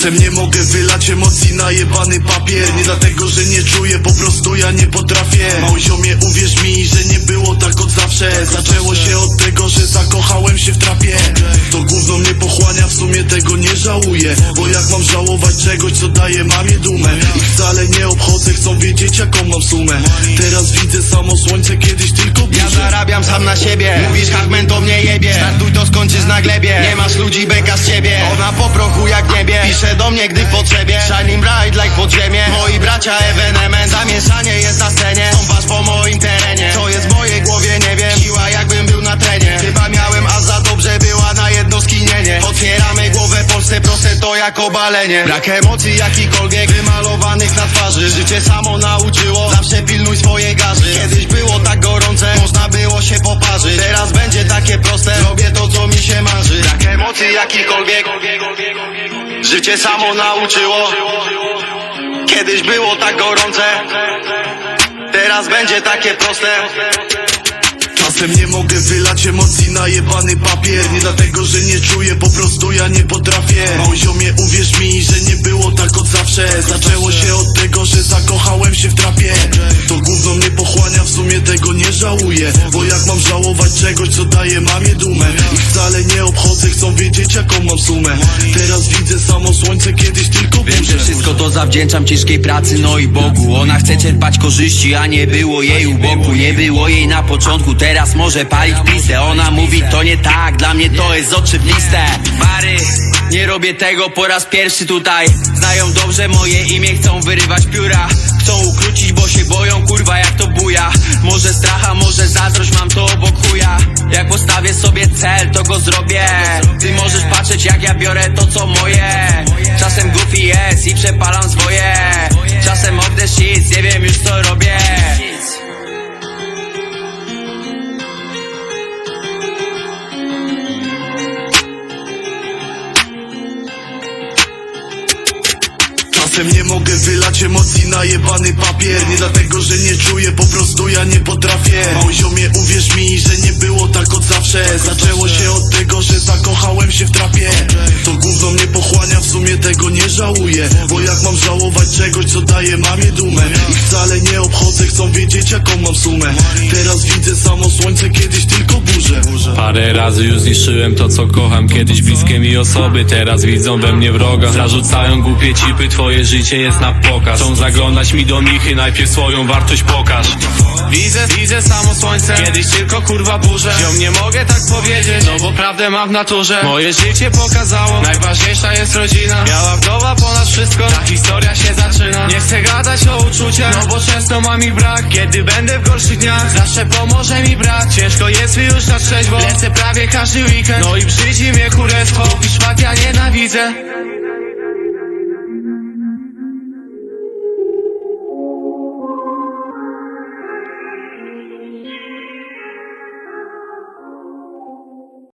Czasem nie mogę wylać emocji na jebany papier. Nie dlatego, że nie czuję, po prostu ja nie potrafię. Małziomie, uwierz mi, że nie było tak od zawsze. Zaczęło się od tego, że zakochałem się w trapie. To gówno mnie pochłania, w sumie tego nie żałuję. Bo jak mam żałować czegoś, co daje mamie dumę? I wcale nie obchodzę, chcą wiedzieć jaką mam sumę. Teraz widzę samo słońce, kiedyś tylko Ja zarabiam sam na siebie. Mówisz Hachmen to mnie jebie. Startuj to skończysz na glebie. Nie masz ludzi beka z ciebie. Ona po prochu jak niebie. Pisze do mnie gdy w potrzebie. Shining bright like podziemie. Moi bracia evenement Zamieszanie jest na scenie. Stąpasz po moim terenie. Co jest w mojej głowie nie wiem. Siła jakbym był na trenie. Chyba miałem a za dobrze była na jedno skinienie. Otwieramy głowę Polsce proste to jak obalenie. Brak emocji jakikolwiek wymalowanych na twarzy. Życie samo nauczyło. Zawsze pilnuj swoje garzy. Kiedyś było tak gorące Można było się poparzyć. Teraz będzie takie proste Robię to co mi się marzy. Brak emocji jakikolwiek. Życie samo nauczyło. Kiedyś było tak gorące. Teraz będzie takie proste. Czasem nie mogę wylać emocji na jebany papier. Nie dlatego, że nie czuję, po prostu ja nie potrafię. Małziomie, uwierz mi, że nie było tak od zawsze. Zaczęło się od tego, że zakochałem się w trapie żałuję Bo jak mam żałować czegoś, co daje mamie dumę? I wcale nie obchodzę, chcą wiedzieć jaką mam sumę. Teraz widzę samo słońce, kiedyś tylko Wiem, że burzę wszystko to zawdzięczam ciężkiej pracy, no i Bogu. Ona chce czerpać korzyści, a nie było jej u boku. Nie było jej na początku, teraz może palić pisę Ona mówi to nie tak, dla mnie to jest oczywiste. Mary, nie robię tego po raz pierwszy tutaj. Znają dobrze moje imię, chcą wyrywać pióra. Chcą ukrócić, bo się boją, kurwa zazdrość, mam to obok chuja. Jak postawię sobie cel, to go zrobię. Ty możesz patrzeć jak ja biorę to co moje. Czasem goofy jest i przepalam swoje. Czasem oddę shit, nie Czasem nie mogę wylać emocji na jebany papier. Nie dlatego, że nie czuję, po prostu ja nie potrafię. Małziomie, uwierz mi, że nie było tak od zawsze. Zaczęło się od tego, że zakochałem się w trapie. To gówno mnie pochłania, w sumie tego nie żałuję. Bo jak mam żałować czegoś, co daje mamie dumę? I wcale nie obchodzę, chcą wiedzieć jaką mam sumę. Teraz widzę samo słońce, Parę razy już zniszczyłem to co kocham. Kiedyś bliskie mi osoby, teraz widzą we mnie wroga. Zarzucają głupie cipy, twoje życie jest na pokaz. Chcą zaglądać mi do michy, najpierw swoją wartość pokaż. Widzę, widzę samo słońce, kiedyś tylko kurwa burzę Ziom nie mogę tak powiedzieć, no bo prawdę mam w naturze. Moje życie pokazało, najważniejsza bo często mam ich brak Kiedy będę w gorszych dniach, zawsze pomoże mi brat Ciężko jest mi już na trzeźwo, lecę prawie każdy weekend. No i brzydzi mnie kurestwo, kupisz fakt ja nienawidzę